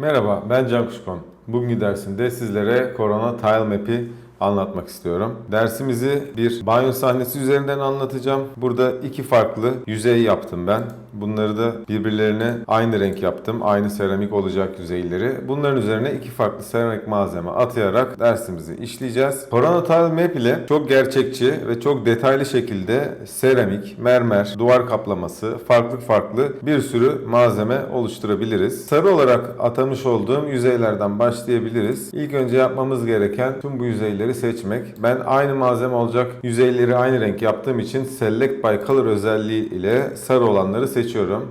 Merhaba, ben Can Kuşkon. Bugünkü dersimde sizlere Corona Tile Map'i anlatmak istiyorum. Dersimizi bir banyo sahnesi üzerinden anlatacağım. Burada iki farklı yüzey yaptım ben. Bunları da birbirlerine aynı renk yaptım. Aynı seramik olacak yüzeyleri. Bunların üzerine iki farklı seramik malzeme atayarak dersimizi işleyeceğiz. Corona Tile Map ile çok gerçekçi ve çok detaylı şekilde seramik, mermer, duvar kaplaması, farklı farklı bir sürü malzeme oluşturabiliriz. Sarı olarak atamış olduğum yüzeylerden başlayabiliriz. İlk önce yapmamız gereken tüm bu yüzeyleri seçmek. Ben aynı malzeme olacak yüzeyleri aynı renk yaptığım için Select by Color özelliği ile sarı olanları seçiyorum.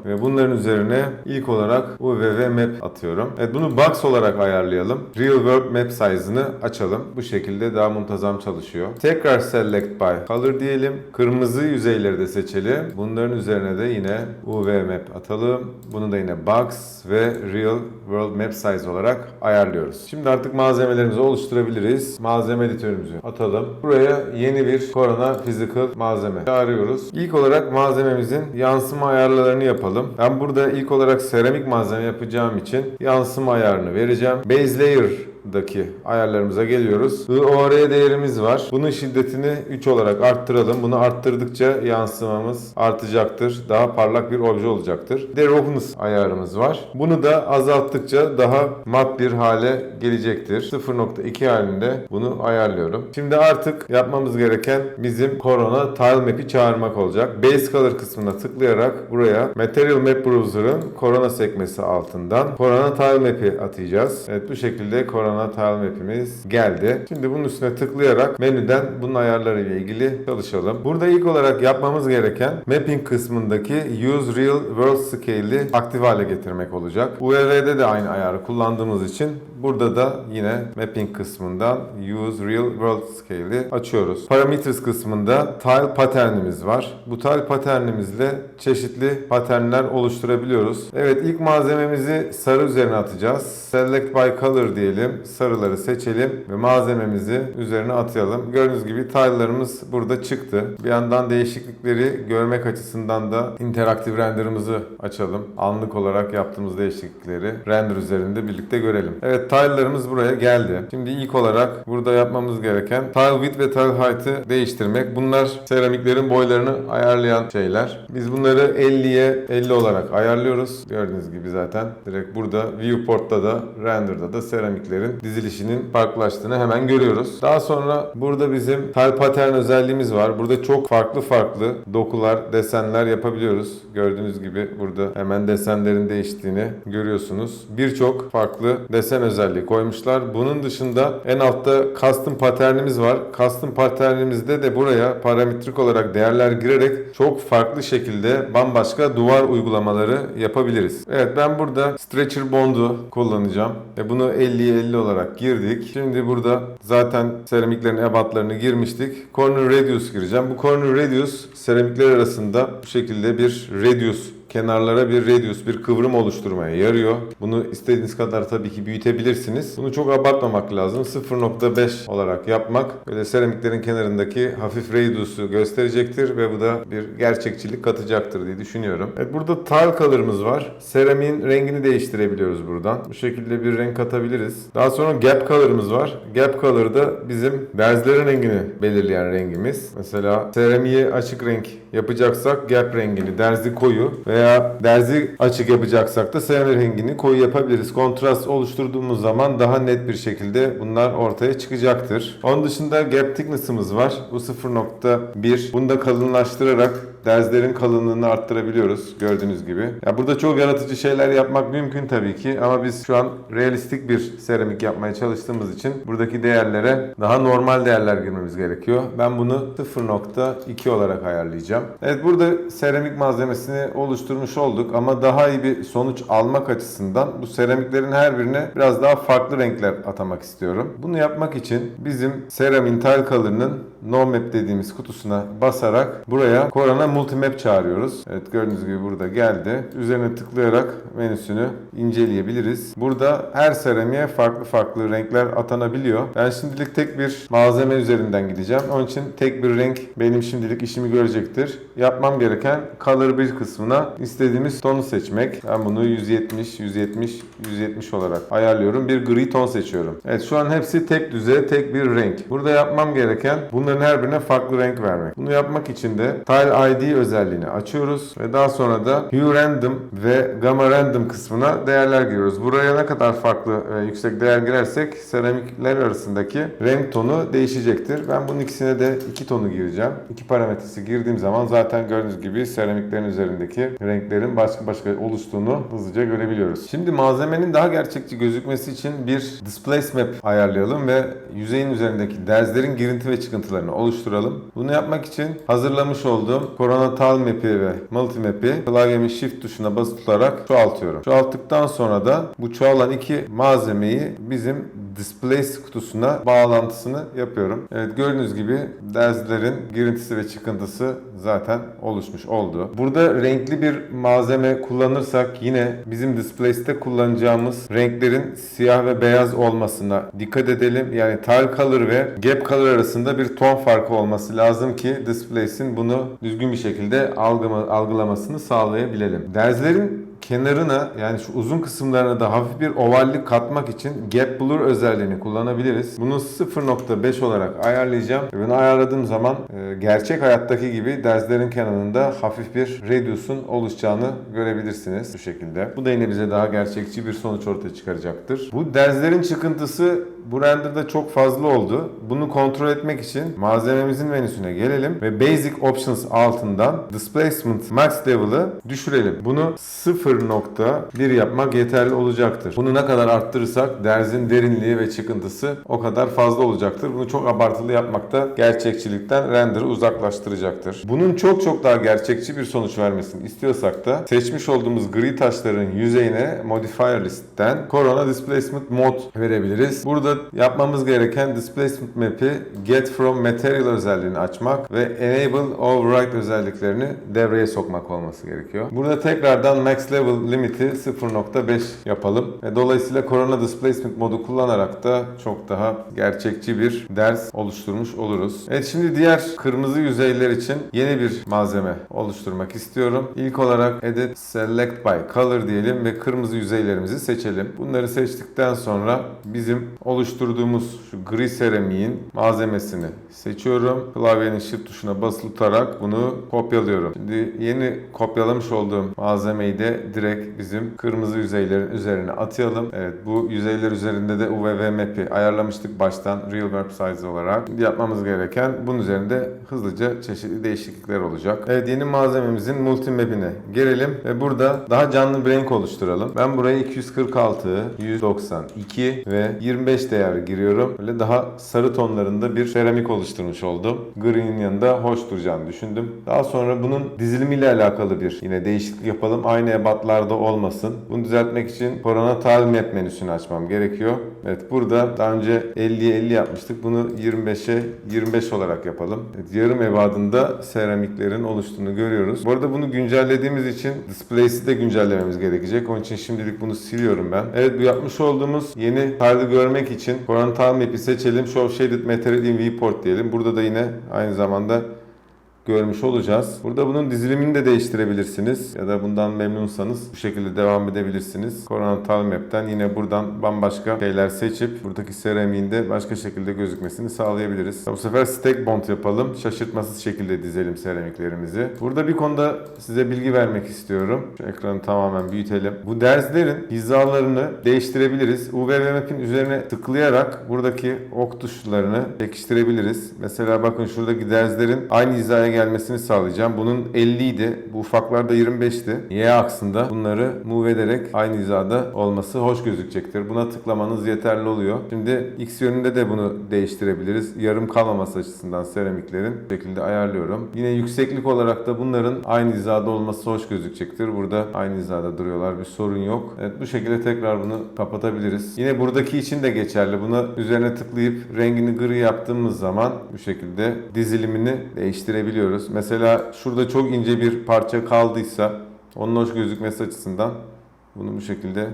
Ve bunların üzerine ilk olarak UVV Map atıyorum. Evet bunu box olarak ayarlayalım. Real World Map size'ını açalım. Bu şekilde daha muntazam çalışıyor. Tekrar Select by Color diyelim. Kırmızı yüzeyleri de seçelim. Bunların üzerine de yine UV Map atalım. Bunu da yine box ve Real World Map Size olarak ayarlıyoruz. Şimdi artık malzemelerimizi oluşturabiliriz. Malzeme editörümüzü atalım. Buraya yeni bir Corona Physical malzeme çağırıyoruz. İlk olarak malzememizin yansıma ayarlarını yapalım. Ben burada ilk olarak seramik malzeme yapacağım için yansıma ayarını vereceğim. Base Layer daki ayarlarımıza geliyoruz. IOR değerimiz var. Bunun şiddetini 3 olarak arttıralım. Bunu arttırdıkça yansımamız artacaktır. Daha parlak bir obje olacaktır. Bir de roughness ayarımız var. Bunu da azalttıkça daha mat bir hale gelecektir. 0.2 halinde bunu ayarlıyorum. Şimdi artık yapmamız gereken bizim Corona Tile Map'i çağırmak olacak. Base Color kısmına tıklayarak buraya Material Map Browser'ın Corona sekmesi altından Corona Tile Map'i atayacağız. Evet bu şekilde Corona Tile Map'imiz geldi. Şimdi bunun üstüne tıklayarak menüden bunun ayarları ile ilgili çalışalım. Burada ilk olarak yapmamız gereken Mapping kısmındaki Use Real World Scale'i aktif hale getirmek olacak. UV'de de aynı ayarı kullandığımız için burada da yine Mapping kısmından Use Real World Scale'i açıyoruz. Parameters kısmında Tile Pattern'imiz var. Bu Tile Pattern'imizle çeşitli patternler oluşturabiliyoruz. Evet ilk malzememizi sarı üzerine atacağız. Select by Color diyelim. Sarıları seçelim ve malzememizi üzerine atayalım. Gördüğünüz gibi tile'larımız burada çıktı. Bir yandan değişiklikleri görmek açısından da interaktif render'ımızı açalım. Anlık olarak yaptığımız değişiklikleri render üzerinde birlikte görelim. Evet tile'larımız buraya geldi. Şimdi ilk olarak burada yapmamız gereken tile width ve tile height'ı değiştirmek. Bunlar seramiklerin boylarını ayarlayan şeyler. Biz bunları 50'ye 50 olarak ayarlıyoruz. Gördüğünüz gibi zaten direkt burada viewport'ta da render'da da seramiklerin dizilişinin farklılaştığını hemen görüyoruz. Daha sonra burada bizim tile pattern özelliğimiz var. Burada çok farklı farklı dokular, desenler yapabiliyoruz. Gördüğünüz gibi burada hemen desenlerin değiştiğini görüyorsunuz. Birçok farklı desen özelliği koymuşlar. Bunun dışında en altta custom patternimiz var. Custom patternimizde de buraya parametrik olarak değerler girerek çok farklı şekilde bambaşka duvar uygulamaları yapabiliriz. Evet ben burada stretcher bond'u kullanacağım. E bunu 50'ye 50 olarak girdik. Şimdi burada zaten seramiklerin ebatlarını girmiştik. Corner radius gireceğim. Bu corner radius seramikler arasında bu şekilde bir radius kenarlara bir radius, bir kıvrım oluşturmaya yarıyor. Bunu istediğiniz kadar tabii ki büyütebilirsiniz. Bunu çok abartmamak lazım. 0.5 olarak yapmak böyle seramiklerin kenarındaki hafif radius'u gösterecektir ve bu da bir gerçekçilik katacaktır diye düşünüyorum. Evet burada tile color'ımız var. Seramiğin rengini değiştirebiliyoruz buradan. Bu şekilde bir renk katabiliriz. Daha sonra gap color'ımız var. Gap color da bizim derzlerin rengini belirleyen rengimiz. Mesela seramiği açık renk yapacaksak gap rengini, derzi koyu veya derzi açık yapacaksak da seramik rengini koyu yapabiliriz. Kontrast oluşturduğumuz zaman daha net bir şekilde bunlar ortaya çıkacaktır. Onun dışında gap thickness'ımız var. Bu 0.1. Bunu da kalınlaştırarak derzlerin kalınlığını arttırabiliyoruz gördüğünüz gibi. Ya burada çok yaratıcı şeyler yapmak mümkün tabii ki ama biz şu an realistik bir seramik yapmaya çalıştığımız için buradaki değerlere daha normal değerler girmemiz gerekiyor. Ben bunu 0.2 olarak ayarlayacağım. Evet burada seramik malzemesini oluşturmuş olduk ama daha iyi bir sonuç almak açısından bu seramiklerin her birine biraz daha farklı renkler atamak istiyorum. Bunu yapmak için bizim Ceramin Tile Color'ın No Map dediğimiz kutusuna basarak buraya Corona Multimap çağırıyoruz. Evet gördüğünüz gibi burada geldi. Üzerine tıklayarak menüsünü inceleyebiliriz. Burada her seramiğe farklı farklı renkler atanabiliyor. Ben şimdilik tek bir malzeme üzerinden gideceğim. Onun için tek bir renk benim şimdilik işimi görecektir. Yapmam gereken color bir kısmına istediğimiz tonu seçmek. Ben bunu 170, 170, 170 olarak ayarlıyorum. Bir gri ton seçiyorum. Evet şu an hepsi tek düze, tek bir renk. Burada yapmam gereken bunların her birine farklı renk vermek. Bunu yapmak için de Tile ID özelliğini açıyoruz ve daha sonra da Hue Random ve Gamma Random kısmına değerler giriyoruz. Buraya ne kadar farklı e, yüksek değer girersek seramikler arasındaki renk tonu değişecektir. Ben bunun ikisine de iki tonu gireceğim. İki parametresi girdiğim zaman zaten gördüğünüz gibi seramiklerin üzerindeki renklerin başka başka oluştuğunu hızlıca görebiliyoruz. Şimdi malzemenin daha gerçekçi gözükmesi için bir displace map ayarlayalım ve yüzeyin üzerindeki derzlerin girinti ve çıkıntılarını oluşturalım. Bunu yapmak için hazırlamış olduğum Tile Map'i ve Multi Map'i klavyemin Shift tuşuna basılı tutarak çoğaltıyorum. Çoğalttıktan sonra da bu çoğalan iki malzemeyi bizim Displace kutusuna bağlantısını yapıyorum. Evet gördüğünüz gibi derzlerin girintisi ve çıkıntısı zaten oluşmuş oldu. Burada renkli bir malzeme kullanırsak yine bizim Displace'te kullanacağımız renklerin siyah ve beyaz olmasına dikkat edelim. Yani tile color ve gap color arasında bir ton farkı olması lazım ki Displace'in bunu düzgün bir şekilde algılamasını sağlayabilelim. Derzlerin kenarına yani şu uzun kısımlarına da hafif bir ovallik katmak için Gap Blur özelliğini kullanabiliriz. Bunu 0.5 olarak ayarlayacağım. Bunu ayarladığım zaman e, gerçek hayattaki gibi derzlerin kenarında hafif bir radius'un oluşacağını görebilirsiniz bu şekilde. Bu da yine bize daha gerçekçi bir sonuç ortaya çıkaracaktır. Bu derzlerin çıkıntısı bu renderda çok fazla oldu. Bunu kontrol etmek için malzememizin menüsüne gelelim ve Basic Options altından Displacement Max Level'ı düşürelim. Bunu 0.1 yapmak yeterli olacaktır. Bunu ne kadar arttırırsak derzin derinliği ve çıkıntısı o kadar fazla olacaktır. Bunu çok abartılı yapmak da gerçekçilikten render'ı uzaklaştıracaktır. Bunun çok çok daha gerçekçi bir sonuç vermesini istiyorsak da seçmiş olduğumuz gri taşların yüzeyine Modifier listten Corona Displacement Mode verebiliriz. Burada yapmamız gereken Displacement Map'i Get From Material özelliğini açmak ve Enable Override özelliklerini devreye sokmak olması gerekiyor. Burada tekrardan Max Level limiti 0.5 yapalım. Ve dolayısıyla Corona Displacement modu kullanarak da çok daha gerçekçi bir ders oluşturmuş oluruz. Evet şimdi diğer kırmızı yüzeyler için yeni bir malzeme oluşturmak istiyorum. İlk olarak Edit Select by Color diyelim ve kırmızı yüzeylerimizi seçelim. Bunları seçtikten sonra bizim oluşturduğumuz şu gri seramiğin malzemesini seçiyorum. Klavyenin Shift tuşuna basılı tutarak bunu kopyalıyorum. Şimdi yeni kopyalamış olduğum malzemeyi de direkt bizim kırmızı yüzeylerin üzerine atayalım. Evet bu yüzeyler üzerinde de UVV map'i ayarlamıştık baştan Real Map Size olarak. Şimdi yapmamız gereken bunun üzerinde hızlıca çeşitli değişiklikler olacak. Evet yeni malzememizin multi map'ine gelelim ve burada daha canlı bir renk oluşturalım. Ben buraya 246, 192 ve 25 değer giriyorum. Böyle daha sarı tonlarında bir seramik oluşturmuş oldum. Green'in yanında hoş duracağını düşündüm. Daha sonra bunun dizilimiyle alakalı bir yine değişiklik yapalım. Aynı ebatlarda olmasın. Bunu düzeltmek için Corona Tile Map menüsünü açmam gerekiyor. Evet burada daha önce 50'ye 50 yapmıştık. Bunu 25'e 25 olarak yapalım. Evet, yarım ebadında seramiklerin oluştuğunu görüyoruz. Bu arada bunu güncellediğimiz için Displace'i de güncellememiz gerekecek. Onun için şimdilik bunu siliyorum ben. Evet bu yapmış olduğumuz yeni tile'ı görmek için Corona Tile Map'i seçelim. Show Shaded Material in Viewport diyelim. Burada da yine aynı zamanda görmüş olacağız. Burada bunun dizilimini de değiştirebilirsiniz ya da bundan memnunsanız bu şekilde devam edebilirsiniz. Corona Tile Map'ten yine buradan bambaşka şeyler seçip buradaki seramiğin de başka şekilde gözükmesini sağlayabiliriz. Bu sefer stack bond yapalım. Şaşırtmasız şekilde dizelim seramiklerimizi. Burada bir konuda size bilgi vermek istiyorum. Şu ekranı tamamen büyütelim. Bu derzlerin hizalarını değiştirebiliriz. UV Map'in üzerine tıklayarak buradaki ok tuşlarını çekiştirebiliriz. Mesela bakın şuradaki derzlerin aynı hizaya gelmesini sağlayacağım. Bunun 50 idi. Bu ufaklar da 25'ti. Y aksında bunları move ederek aynı hizada olması hoş gözükecektir. Buna tıklamanız yeterli oluyor. Şimdi X yönünde de bunu değiştirebiliriz. Yarım kalmaması açısından seramiklerin bu şekilde ayarlıyorum. Yine yükseklik olarak da bunların aynı hizada olması hoş gözükecektir. Burada aynı hizada duruyorlar. Bir sorun yok. Evet bu şekilde tekrar bunu kapatabiliriz. Yine buradaki için de geçerli. Buna üzerine tıklayıp rengini gri yaptığımız zaman bu şekilde dizilimini değiştirebiliyoruz. Mesela şurada çok ince bir parça kaldıysa onun hoş gözükmesi açısından bunu bu şekilde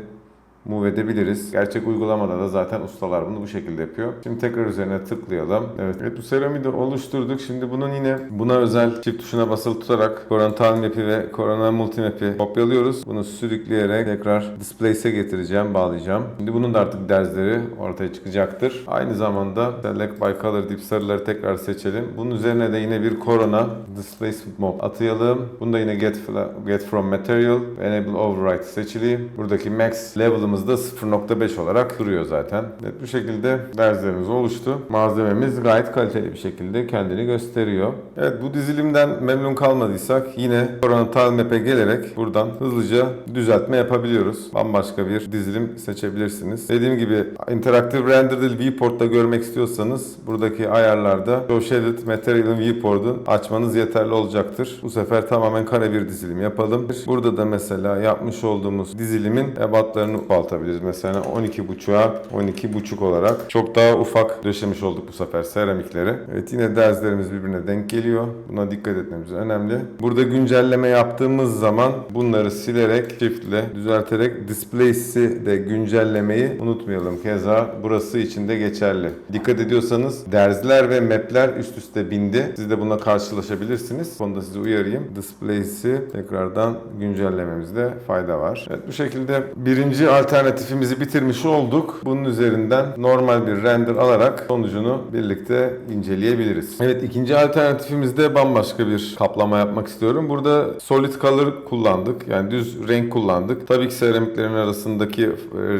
move edebiliriz. Gerçek uygulamada da zaten ustalar bunu bu şekilde yapıyor. Şimdi tekrar üzerine tıklayalım. Evet, evet bu seramidi oluşturduk. Şimdi bunun yine buna özel çift tuşuna basılı tutarak Tile Map'i ve Corona Multimap'i kopyalıyoruz. Bunu sürükleyerek tekrar Displace'e getireceğim, bağlayacağım. Şimdi bunun da artık derzleri ortaya çıkacaktır. Aynı zamanda Select by Color deyip sarıları tekrar seçelim. Bunun üzerine de yine bir Corona Displacement Mob atayalım. Bunda yine Get, get From Material Enable Override seçili. Buradaki Max level'ımız da 0.5 olarak duruyor zaten. Evet, bu şekilde derzlerimiz oluştu. Malzememiz gayet kaliteli bir şekilde kendini gösteriyor. Evet bu dizilimden memnun kalmadıysak yine Corona Tile Map'e gelerek buradan hızlıca düzeltme yapabiliyoruz. Bambaşka bir dizilim seçebilirsiniz. Dediğim gibi interaktif rendered viewport'ta görmek istiyorsanız buradaki ayarlarda Show Shaded Material'ın viewport'un açmanız yeterli olacaktır. Bu sefer tamamen kare bir dizilim yapalım. Burada da mesela yapmış olduğumuz dizilimin ebatlarını ufaltabiliriz. Mesela 12.5'a 12.5 olarak çok daha ufak döşemiş olduk bu sefer seramikleri. Evet yine derzlerimiz birbirine denk geliyor. Buna dikkat etmemiz önemli. Burada güncelleme yaptığımız zaman bunları silerek shiftle düzelterek displace'i de güncellemeyi unutmayalım. Keza burası için de geçerli. Dikkat ediyorsanız derzler ve mapler üst üste bindi. Siz de buna karşılaşabilirsiniz. Konuda sizi uyarayım. Displace'i tekrardan güncellememizde fayda var. Evet bu şekilde birinci alternatifimizi bitirmiş olduk. Bunun üzerinden normal bir render alarak sonucunu birlikte inceleyebiliriz. Evet ikinci alternatifimizde bambaşka bir kaplama yapmak istiyorum. Burada solid color kullandık. Yani düz renk kullandık. Tabii ki seramiklerin arasındaki e,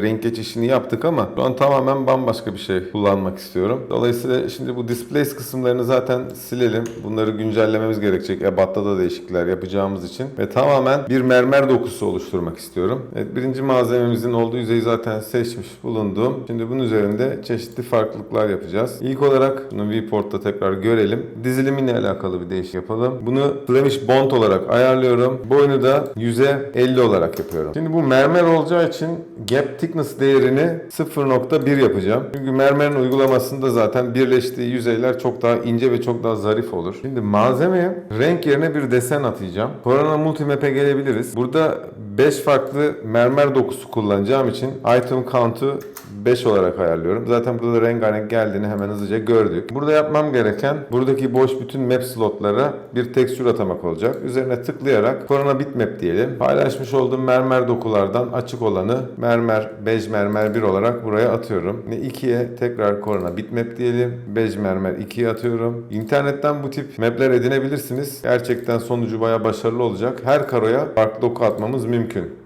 renk geçişini yaptık ama şu an tamamen bambaşka bir şey kullanmak istiyorum. Dolayısıyla şimdi bu displace kısımlarını zaten silelim. Bunları güncellememiz gerekecek. Ebat'ta da değişiklikler yapacağımız için. Ve tamamen bir mermer dokusu oluşturmak istiyorum. Evet birinci malzememizin olduğu yüzeyi zaten seçmiş bulundum. Şimdi bunun üzerinde çeşitli farklılıklar yapacağız. İlk olarak bunu viewport'ta tekrar görelim. Diziliminle alakalı bir değiş yapalım. Bunu Flemish Bond olarak ayarlıyorum. Boyunu da 100'e 50 olarak yapıyorum. Şimdi bu mermer olacağı için gap thickness değerini 0.1 yapacağım. Çünkü mermerin uygulamasında zaten birleştiği yüzeyler çok daha ince ve çok daha zarif olur. Şimdi malzemeye renk yerine bir desen atayacağım. Corona Multimap'e gelebiliriz. Burada 5 farklı mermer dokusu kullanacağım için item count'u 5 olarak ayarlıyorum. Zaten burada da rengarenk geldiğini hemen hızlıca gördük. Burada yapmam gereken buradaki boş bütün map slotlara bir tekstür atamak olacak. Üzerine tıklayarak Corona Bitmap diyelim. Paylaşmış olduğum mermer dokulardan açık olanı mermer, bej mermer 1 olarak buraya atıyorum. Ve 2'ye tekrar Corona Bitmap diyelim. Bej mermer 2'ye atıyorum. İnternetten bu tip mapler edinebilirsiniz. Gerçekten sonucu baya başarılı olacak. Her karoya farklı doku atmamız mümkün.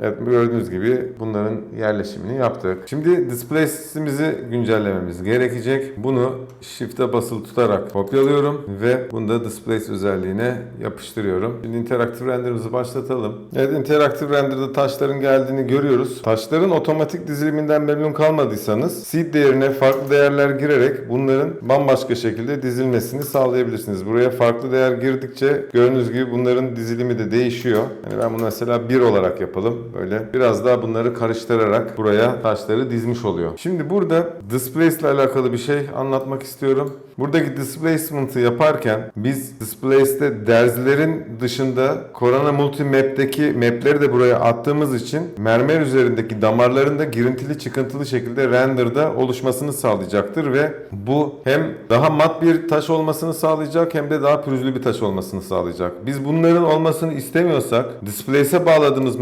Evet gördüğünüz gibi bunların yerleşimini yaptık. Şimdi displace'imizi güncellememiz gerekecek. Bunu shift'e basılı tutarak kopyalıyorum ve bunu da displace özelliğine yapıştırıyorum. Şimdi interaktif renderimizi başlatalım. Evet interaktif renderda taşların geldiğini görüyoruz. Taşların otomatik diziliminden memnun kalmadıysanız seed değerine farklı değerler girerek bunların bambaşka şekilde dizilmesini sağlayabilirsiniz. Buraya farklı değer girdikçe gördüğünüz gibi bunların dizilimi de değişiyor. Yani ben bunu mesela 1 olarak yapalım. Böyle biraz daha bunları karıştırarak buraya taşları dizmiş oluyor. Şimdi burada displace ile alakalı bir şey anlatmak istiyorum. Buradaki displacement'ı yaparken biz displace'te derzlerin dışında Corona Multimap'teki mapleri de buraya attığımız için mermer üzerindeki damarların da girintili çıkıntılı şekilde render'da oluşmasını sağlayacaktır ve bu hem daha mat bir taş olmasını sağlayacak hem de daha pürüzlü bir taş olmasını sağlayacak. Biz bunların olmasını istemiyorsak displace'e bağladığımız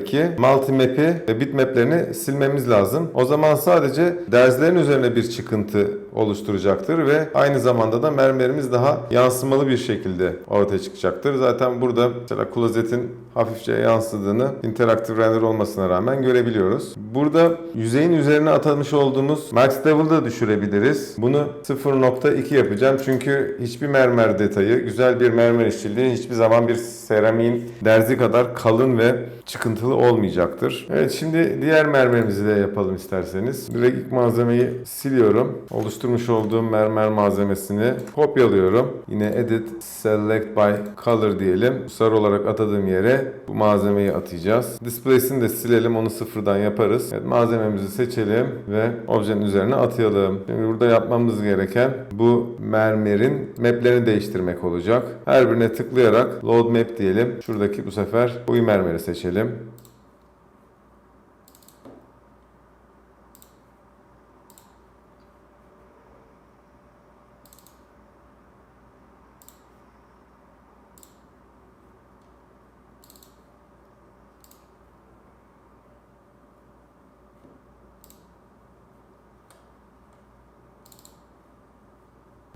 maplerdeki multimap'i ve bitmap'lerini silmemiz lazım. O zaman sadece derzlerin üzerine bir çıkıntı oluşturacaktır ve aynı zamanda da mermerimiz daha yansımalı bir şekilde ortaya çıkacaktır. Zaten burada mesela klozetin hafifçe yansıdığını interaktif render olmasına rağmen görebiliyoruz. Burada yüzeyin üzerine atamış olduğumuz max level'ı da düşürebiliriz. Bunu 0.2 yapacağım çünkü hiçbir mermer detayı, güzel bir mermer işçiliği hiçbir zaman bir seramiğin derzi kadar kalın ve çıkıntılı olmayacaktır. Evet şimdi diğer mermerimizi de yapalım isterseniz. Direkt ilk malzemeyi siliyorum. Oluştur oluşturmuş olduğum mermer malzemesini kopyalıyorum. Yine edit select by color diyelim. Sarı olarak atadığım yere bu malzemeyi atacağız. Displace'ini de silelim onu sıfırdan yaparız. Evet, malzememizi seçelim ve objenin üzerine atayalım. Şimdi burada yapmamız gereken bu mermerin maplerini değiştirmek olacak. Her birine tıklayarak load map diyelim. Şuradaki bu sefer koyu mermeri seçelim.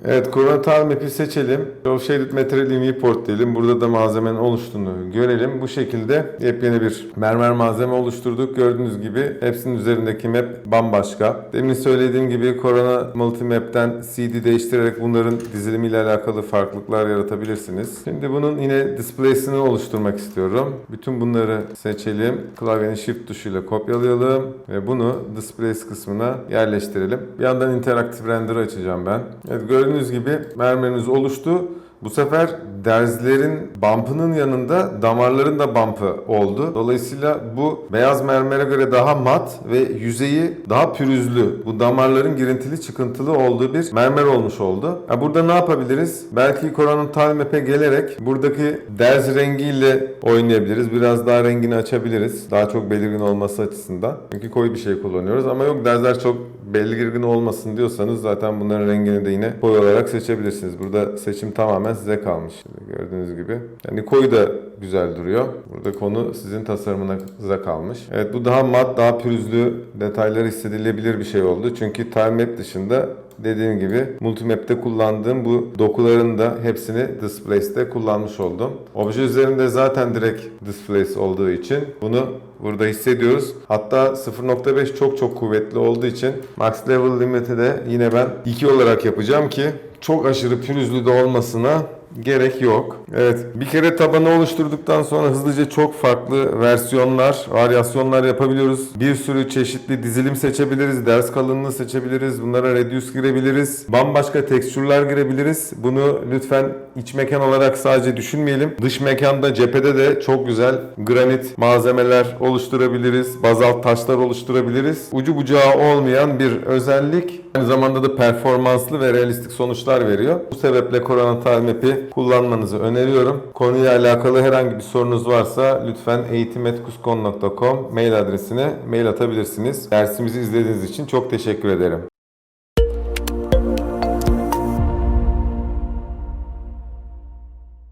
Evet, Corona Tile Map'i seçelim. Show Shaded Material in Viewport diyelim. Burada da malzemenin oluştuğunu görelim. Bu şekilde yepyeni bir mermer malzeme oluşturduk. Gördüğünüz gibi hepsinin üzerindeki map bambaşka. Demin söylediğim gibi Corona Multimap'ten CD değiştirerek bunların dizilimiyle alakalı farklılıklar yaratabilirsiniz. Şimdi bunun yine display'sini oluşturmak istiyorum. Bütün bunları seçelim. Klavyenin Shift tuşuyla kopyalayalım ve bunu Displays kısmına yerleştirelim. Bir yandan interaktif render açacağım ben. Evet gördüğünüz gibi mermerimiz oluştu. Bu sefer derzlerin bump'ının yanında damarların da bump'ı oldu. Dolayısıyla bu beyaz mermere göre daha mat ve yüzeyi daha pürüzlü. Bu damarların girintili çıkıntılı olduğu bir mermer olmuş oldu. Ha, burada ne yapabiliriz? Belki Coran'ın Tile Map'e gelerek buradaki derz rengiyle oynayabiliriz. Biraz daha rengini açabiliriz. Daha çok belirgin olması açısından. Çünkü koyu bir şey kullanıyoruz ama yok derzler çok belirgin olmasın diyorsanız zaten bunların rengini de yine koyu olarak seçebilirsiniz. Burada seçim tamamen size kalmış. Gördüğünüz gibi. Yani koyu da güzel duruyor. Burada konu sizin tasarımınıza kalmış. Evet bu daha mat, daha pürüzlü detayları hissedilebilir bir şey oldu. Çünkü Time Map dışında dediğim gibi Multimap'te kullandığım bu dokuların da hepsini Displace'de kullanmış oldum. Obje üzerinde zaten direkt Displace olduğu için bunu burada hissediyoruz. Hatta 0.5 çok çok kuvvetli olduğu için Max Level Limit'i de yine ben 2 olarak yapacağım ki çok aşırı pürüzlü de olmasına gerek yok. Evet bir kere tabanı oluşturduktan sonra hızlıca çok farklı versiyonlar, varyasyonlar yapabiliyoruz. Bir sürü çeşitli dizilim seçebiliriz, ders kalınlığı seçebiliriz, bunlara reduce girebiliriz, bambaşka tekstürler girebiliriz. Bunu lütfen iç mekan olarak sadece düşünmeyelim. Dış mekanda cephede de çok güzel granit malzemeler oluşturabiliriz, bazalt taşlar oluşturabiliriz. Ucu bucağı olmayan bir özellik. Aynı zamanda da performanslı ve realistik sonuçlar veriyor. Bu sebeple Corona Tile Map'i kullanmanızı öneriyorum. Konuyla alakalı herhangi bir sorunuz varsa lütfen eğitim.kuskon.com mail adresine mail atabilirsiniz. Dersimizi izlediğiniz için çok teşekkür ederim.